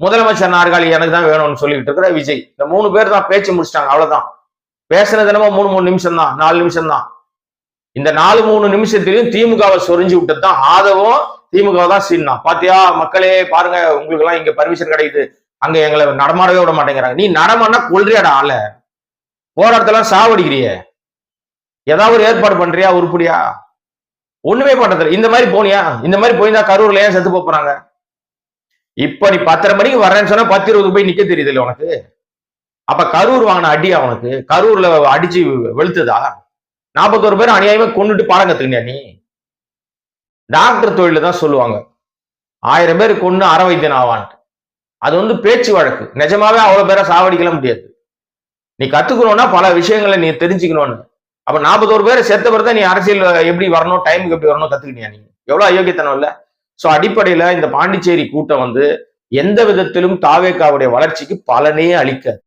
முதலமைச்சர் நாற்காலி எனக்கு தான் வேணும்னு சொல்லிட்டு இருக்கிற விஜய். இந்த மூணு பேர் தான் பேச்சு முடிச்சிட்டாங்க அவ்வளவுதான். பேசுனது என்னமோ மூணு மூணு நிமிஷம் தான் நாலு நிமிஷம் தான் இந்த நாலு மூணு நிமிஷத்திலையும் திமுகவை சொரிஞ்சு விட்டது தான் ஆதவும் திமுக தான் சீனா பாத்தியா மக்களே பாருங்க உங்களுக்கு எல்லாம் இங்க பர்மிஷன் கிடைக்குது. அங்க எங்களை நடமாடவே விட மாட்டேங்கிறாங்க. நீ நடமாடினா கொள்றியாடா ஆள. போராட்டத்தெல்லாம் சாவடிக்கிறியே. ஏதாவது ஒரு ஏற்பாடு பண்றியா உருப்படியா? ஒண்ணுமே பண்றது இந்த மாதிரி போனியா? இந்த மாதிரி போயிருந்தா கரூர்ல ஏன் செத்து போறாங்க? இப்ப நீ பத்தரை மணிக்கு வர்றேன்னு சொன்னா பத்து இருபது போய் நிக்க தெரியுது இல்லை உனக்கு? அப்ப கரூர் வாங்கின அடி அவனுக்கு கரூர்ல அடிச்சு வெளுத்துதா? நாற்பத்தோரு பேர் அநியாயமா கொண்டுட்டு பாடம் கத்துக்கினியா நீ? டாக்டர் தொழில தான் சொல்லுவாங்க. ஆயிரம் பேர் கொண்டு அற வைத்தியன் ஆவான்ட்டு. அது வந்து பேச்சு வழக்கு. நிஜமாவே அவ்வளவு பேரை சாவடிக்கலாம் முடியாது. நீ கத்துக்கணும்னா பல விஷயங்களை நீ தெரிஞ்சுக்கணும்னு. அப்ப நாற்பத்தோரு பேரை செத்த பிறகு நீ அரசியல் எப்படி வரணும் டைமுக்கு எப்படி வரணும் கத்துக்கிட்டியா நீ? எவ்வளவு அயோக்கியத்தனம் இல்லை? ஸோ அடிப்படையில இந்த பாண்டிச்சேரி கூட்டம் வந்து எந்த விதத்திலும் தாவேக்காவுடைய வளர்ச்சிக்கு பலனே அளிக்க